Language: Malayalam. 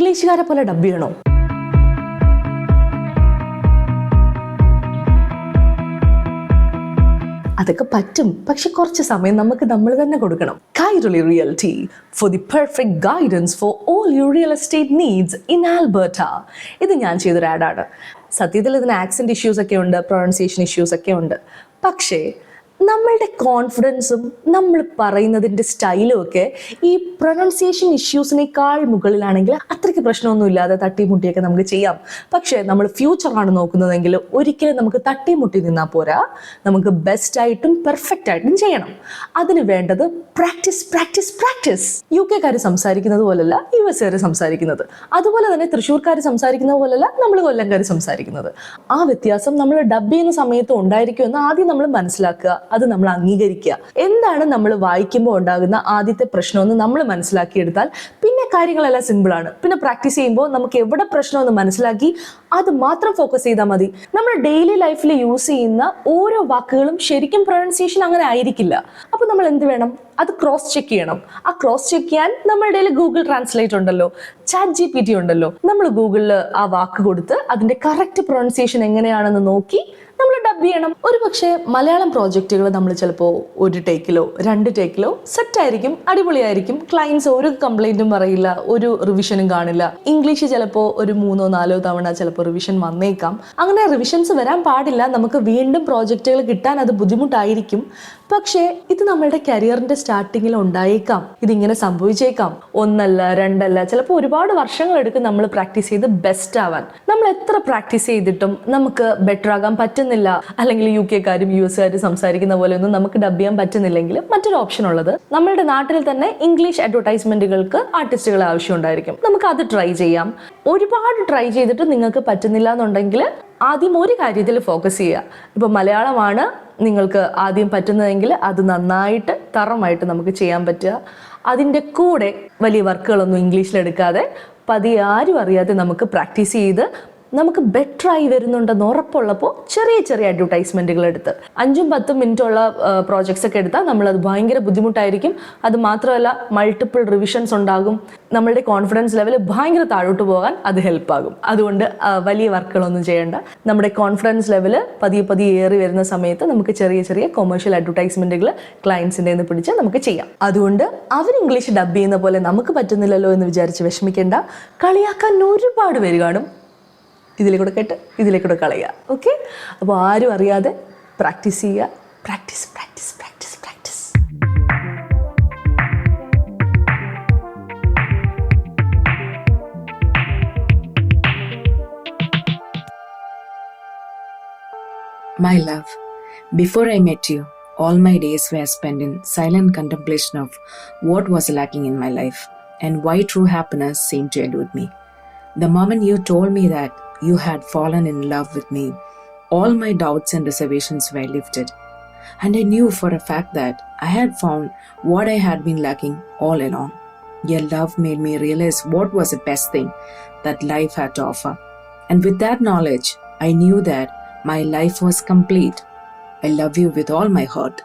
ഇംഗ്ലീഷുകാരെ പോലെ ഡബ് ചെയ്യണോ? അതൊക്കെ പറ്റും. പക്ഷെ കുറച്ച് സമയം നമുക്ക് നമ്മൾ തന്നെ കൊടുക്കണം. Kairali realty for the perfect guidance for all you real estate needs in Alberta ഇത് ഞാൻ ചെയ്തൊരു ആഡാണ് സത്യത്തിൽ ഇതിന് ആക്സെന്റ് ഇഷ്യൂസ് ഒക്കെ ഉണ്ട് പ്രൊണൗൺസിയേഷൻ ഇഷ്യൂസ് ഒക്കെ ഉണ്ട്. പക്ഷേ നമ്മളുടെ കോൺഫിഡൻസും നമ്മൾ പറയുന്നതിന്റെ സ്റ്റൈലും ഒക്കെ ഈ പ്രൊണൗൺസിയേഷൻ ഇഷ്യൂസിനേക്കാൾ മുകളിലാണെങ്കിൽ അത്രയ്ക്ക് പ്രശ്നമൊന്നും ഇല്ലാതെ തട്ടിമുട്ടിയൊക്കെ നമുക്ക് ചെയ്യാം. പക്ഷേ നമ്മൾ ഫ്യൂച്ചറാണ് നോക്കുന്നതെങ്കിൽ ഒരിക്കലും നമുക്ക് തട്ടിമുട്ടി നിന്നാൽ പോരാ. നമുക്ക് ബെസ്റ്റായിട്ടും പെർഫെക്റ്റ് ആയിട്ടും ചെയ്യണം. അതിന് വേണ്ടത് പ്രാക്ടീസ് പ്രാക്ടീസ് പ്രാക്ടീസ് യു കെക്കാർ സംസാരിക്കുന്നത് പോലല്ല യു എസ് കാർ സംസാരിക്കുന്നത്. അതുപോലെ തന്നെ തൃശ്ശൂർക്കാർ സംസാരിക്കുന്നത് പോലല്ല നമ്മൾ കൊല്ലംകാർ സംസാരിക്കുന്നത്. ആ വ്യത്യാസം നമ്മൾ ഡബ് ചെയ്യുന്ന സമയത്ത് ഉണ്ടായിരിക്കുമെന്ന് ആദ്യം നമ്മൾ മനസ്സിലാക്കുക. അത് നമ്മൾ അംഗീകരിക്കുക. എന്താണ് നമ്മൾ വായിക്കുമ്പോൾ ഉണ്ടാകുന്ന ആദ്യത്തെ പ്രശ്നമെന്ന് നമ്മൾ മനസ്സിലാക്കിയെടുത്താൽ പിന്നെ കാര്യങ്ങളെല്ലാം സിമ്പിളാണ് പിന്നെ പ്രാക്ടീസ് ചെയ്യുമ്പോൾ നമുക്ക് എവിടെ പ്രശ്നമെന്ന് മനസ്സിലാക്കി അത് മാത്രം ഫോക്കസ് ചെയ്താൽ മതി. നമ്മൾ ഡെയിലി ലൈഫിൽ യൂസ് ചെയ്യുന്ന ഓരോ വാക്കുകളും ശരിക്കും പ്രൊണൗൺസിയേഷൻ അങ്ങനെ ആയിരിക്കില്ല. അപ്പോൾ നമ്മൾ എന്ത് വേണം? അത് ക്രോസ് ചെക്ക് ചെയ്യണം. ആ ക്രോസ് ചെക്ക് ചെയ്യാൻ നമ്മുടെ ഇടയിൽ ഗൂഗിൾ ട്രാൻസ്ലേറ്റ് ഉണ്ടല്ലോ. ചാറ്റ് ജി പി ടി ഉണ്ടല്ലോ. നമ്മൾ ഗൂഗിളിൽ ആ വാക്ക് കൊടുത്ത് അതിന്റെ കറക്റ്റ് പ്രൊണൗൺസിയേഷൻ എങ്ങനെയാണെന്ന് നോക്കി ഡബ് ചെയ്യണം. ഒരു പക്ഷേ മലയാളം പ്രോജക്റ്റുകൾ നമ്മൾ ചിലപ്പോൾ ഒരു ടേക്കിലോ രണ്ട് ടേക്കിലോ സെറ്റ് ആയിരിക്കും അടിപൊളിയായിരിക്കും. ക്ലയൻസ് ഒരു കംപ്ലൈന്റും പറയില്ല ഒരു റിവിഷനും കാണില്ല. ഇംഗ്ലീഷ് ചിലപ്പോൾ ഒരു മൂന്നോ നാലോ തവണ ചിലപ്പോൾ റിവിഷൻ വന്നേക്കാം. അങ്ങനെ റിവിഷൻസ് വരാൻ പാടില്ല. നമുക്ക് വീണ്ടും പ്രോജക്റ്റുകൾ കിട്ടാൻ അത് ബുദ്ധിമുട്ടായിരിക്കും. പക്ഷേ ഇത് നമ്മളുടെ കരിയറിന്റെ സ്റ്റാർട്ടിങ്ങിൽ ഉണ്ടായേക്കാം. ഇതിങ്ങനെ സംഭവിച്ചേക്കാം. ഒന്നല്ല രണ്ടല്ല ചിലപ്പോൾ ഒരുപാട് വർഷങ്ങൾ എടുക്കും നമ്മൾ പ്രാക്ടീസ് ചെയ്ത് ബെസ്റ്റ് ആവാൻ. നമ്മൾ എത്ര പ്രാക്ടീസ് ചെയ്തിട്ടും നമുക്ക് ബെറ്റർ ആകാൻ പറ്റുന്നില്ല. അല്ലെങ്കിൽ യു കെക്കാരും യു എസ്കാരും സംസാരിക്കുന്ന പോലെ ഒന്നും നമുക്ക് ഡബ് ചെയ്യാൻ പറ്റുന്നില്ലെങ്കിൽ മറ്റൊരു ഓപ്ഷൻ ഉള്ളത് നമ്മളുടെ നാട്ടിൽ തന്നെ ഇംഗ്ലീഷ് അഡ്വർടൈസ്മെന്റുകൾക്ക് ആർട്ടിസ്റ്റുകളെ ആവശ്യം ഉണ്ടായിരിക്കും. നമുക്ക് അത് ട്രൈ ചെയ്യാം. ഒരുപാട് ട്രൈ ചെയ്തിട്ട് നിങ്ങൾക്ക് പറ്റുന്നില്ല എന്നുണ്ടെങ്കിൽ ആദ്യം ഒരു കാര്യത്തിൽ ഫോക്കസ് ചെയ്യുക. ഇപ്പോൾ മലയാളമാണ് നിങ്ങൾക്ക് ആദ്യം പറ്റുന്നതെങ്കിൽ അത് നന്നായിട്ട് തറമായിട്ട് നമുക്ക് ചെയ്യാൻ പറ്റുക. അതിന്റെ കൂടെ വലിയ വർക്കുകളൊന്നും ഇംഗ്ലീഷിൽ എടുക്കാതെ പതിയെ ആരും അറിയാതെ നമുക്ക് പ്രാക്ടീസ് ചെയ്ത് നമുക്ക് ബെറ്റർ ആയി വരുന്നുണ്ടെന്ന് ഉറപ്പുള്ളപ്പോൾ ചെറിയ ചെറിയ അഡ്വർടൈസ്മെന്റുകൾ എടുത്ത്. അഞ്ചും പത്തും മിനിറ്റുള്ള പ്രോജക്ട്സ് ഒക്കെ എടുത്താൽ അത് ഭയങ്കര ബുദ്ധിമുട്ടായിരിക്കും. അത് മാത്രമല്ല മൾട്ടിപ്പിൾ റിവിഷൻസ് ഉണ്ടാകും. നമ്മളുടെ കോൺഫിഡൻസ് ലെവൽ ഭയങ്കര താഴോട്ട് പോകാൻ അത് ഹെൽപ്പാകും അതുകൊണ്ട് വലിയ വർക്കുകളൊന്നും ചെയ്യേണ്ട. നമ്മുടെ കോൺഫിഡൻസ് ലെവൽ പതിയെ പതിയെ ഏറി വരുന്ന സമയത്ത് നമുക്ക് ചെറിയ ചെറിയ കൊമേഴ്ഷ്യൽ അഡ്വർടൈസ്മെന്റുകൾ ക്ലയൻസിന്റെ നിന്ന് പിടിച്ച് നമുക്ക് ചെയ്യാം. അതുകൊണ്ട് അവർ ഇംഗ്ലീഷ് ഡബ് ചെയ്യുന്ന പോലെ നമുക്ക് പറ്റുന്നില്ലല്ലോ എന്ന് വിചാരിച്ച് വിഷമിക്കേണ്ട. കളിയാക്കാൻ ഒരുപാട് പേര് കാണും. ഇതിലേക്കൂടെ കേട്ട് ഇതിലേക്കൂടെ കളയുക ഓക്കെ അപ്പോൾ ആരും അറിയാതെ പ്രാക്ടീസ് ചെയ്യുക practice practice practice practice My love, before I met you, all my days were spent in silent contemplation of what was lacking in my life and why true happiness seemed to elude me. The moment you told me that you had fallen in love with me, all my doubts and reservations were lifted. And I knew for a fact that I had found what I had been lacking all along. Your love made me realize what was the best thing that life had to offer. And with that knowledge, I knew that my life was complete. I love you with all my heart.